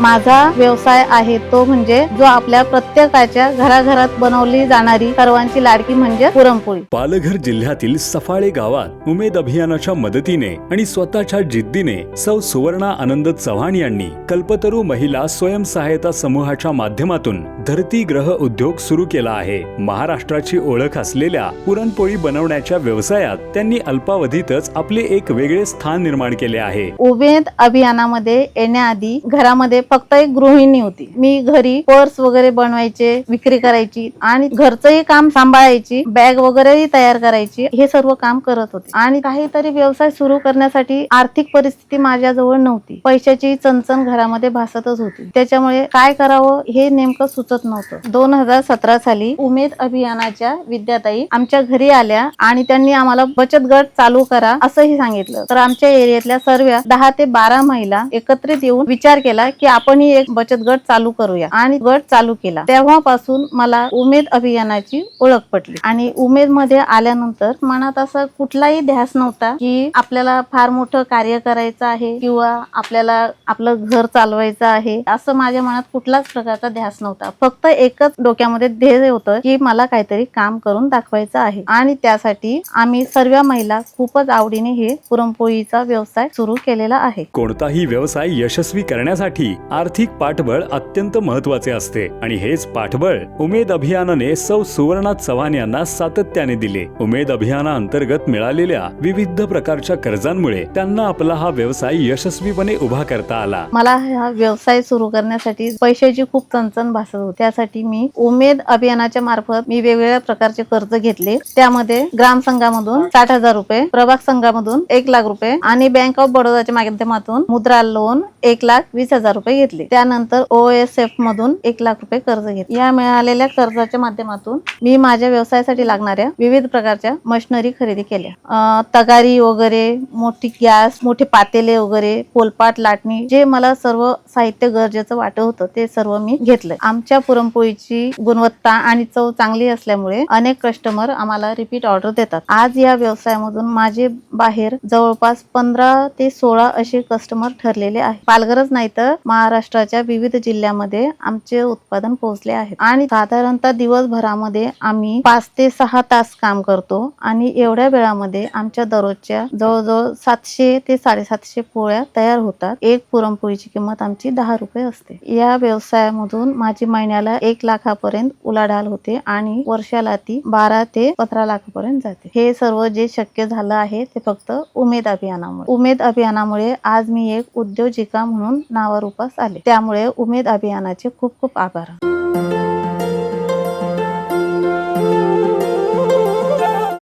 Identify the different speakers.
Speaker 1: माझा व्यवसाय आहे तो म्हणजे जो आपल्या प्रत्येकाच्या घराघरात बनवली जाणारी सर्वांची लाडकी म्हणजे पुरणपोळी.
Speaker 2: पालघर जिल्ह्यातील सफाळे गावात उमेद अभियानाच्या मदतीने आणि स्वतःच्या जिद्दीने सौ सुवर्णा आनंद चव्हाण यांनी कल्पतरू महिला स्वयंसहायता समूहाच्या माध्यमातून धरती ग्रह उद्योग सुरू केला आहे. महाराष्ट्राची ओळख असलेल्या पुरणपोळी बनवण्याच्या व्यवसायात त्यांनी अल्पावधीतच आपले एक वेगळे स्थान निर्माण केले आहे.
Speaker 1: उमेद अभियानामध्ये येण्याआधी घरामध्ये फक्त एक गृहिणी होती. मी घरी पर्स वगैरे बनवायचे विक्री करायची आणि घरचंही काम सांभाळायची बॅग वगैरेही तयार करायची हे सर्व काम करत होते. आणि काहीतरी व्यवसाय सुरू करण्यासाठी आर्थिक परिस्थिती माझ्याजवळ नव्हती. पैशाची चणचण घरामध्ये भासतच होती. त्याच्यामुळे काय करावं हे नेमकं सुचत नव्हतं. दोन हजार सतरा साली उमेद अभियानाच्या विद्याताई आमच्या घरी आल्या आणि त्यांनी आम्हाला बचत गट चालू करा असंही सांगितलं. तर आमच्या एरियातल्या सर्व दहा ते बारा महिला एकत्रित येऊन विचार केला की आपणही एक बचत गट चालू करूया. आणि गट चालू केला. तेव्हापासून मला उमेद अभियानाची ओळख पटली. आणि उमेदमध्ये आल्यानंतर मनात असा कुठलाही ध्यास नव्हता की आपल्याला फार मोठं कार्य करायचं आहे किंवा आपल्याला आपलं घर चालवायचं आहे. असं माझ्या मनात कुठलाच प्रकारचा ध्यास नव्हता. फक्त एकच डोक्यामध्ये ध्येय होतं की मला काहीतरी काम करून दाखवायचं आहे. आणि त्यासाठी आम्ही सर्व महिला खूपच आवडीने हे पुरणपोळीचा व्यवसाय सुरू केलेला आहे.
Speaker 2: कोणताही व्यवसाय यशस्वी करण्यासाठी आर्थिक पाठबळ अत्यंत महत्त्वाचे असते. आणि हेच पाठबळ उमेद अभियानाने सौ सुवर्णा चव्हाण यांना सातत्याने दिले. उमेद अभियाना अंतर्गत मिळालेल्या विविध प्रकारच्या कर्जांमुळे त्यांना आपला हा व्यवसाय यशस्वीपणे उभा करता आला.
Speaker 1: मला हा व्यवसाय सुरू करण्यासाठी पैशाची खूप चणचण भासत होती. त्यासाठी मी उमेद अभियानाच्या मार्फत मी वेगवेगळ्या प्रकारचे कर्ज घेतले. त्यामध्ये ग्राम संघामधून साठ हजार रुपये प्रभाग संघामधून एक लाख रुपये आणि बँक ऑफ बडोदाच्या माध्यमातून मुद्रा लोन एक लाख वीस हजार रुपये घेतले. त्यानंतर ओ एस एफ मधून एक लाख रुपये कर्ज घेतले. या मिळालेल्या कर्जाच्या माध्यमातून मी माझ्या व्यवसायासाठी लागणाऱ्या विविध प्रकारच्या मशिनरी खरेदी केल्या. तगारी वगैरे मोठी गॅस मोठे पातेले वगैरे पोलपाट लाटणी जे मला सर्व साहित्य गरजेचं वाटत होतं ते सर्व मी घेतलं. आमच्या पुरणपोळीची गुणवत्ता आणि चव चांगली असल्यामुळे अनेक कस्टमर आम्हाला रिपीट ऑर्डर देतात. आज या व्यवसायामधून माझे बाहेर जवळपास पंधरा ते सोळा असे कस्टमर ठरलेले आहे पालघरच नाही तर महाराष्ट्राच्या विविध जिल्ह्यामध्ये आमचे उत्पादन पोहोचले आहे आणि साधारणतः दिवसभरामध्ये आम्ही पाच ते सहा तास काम करतो आणि एवढ्या वेळामध्ये आमच्या दररोजच्या जवळजवळ सातशे ते साडेसातशे पोळ्या तयार होतात. एक पुरणपोळीची किंमत आमची दहा रुपये असते. या व्यवसायामधून माझी महिन्याला एक लाखापर्यंत उलाढाल होते आणि वर्षाला ती बारा ते पंधरा लाखापर्यंत जाते. हे सर्व जे शक्य झालं आहे ते फक्त उमेद अभियानामुळे. उमेद अभियानामुळे आज मी एक उद्योजिका म्हणून नावारूपास आले. त्यामुळे उमेद अभियानाचे खूप खूप आभार.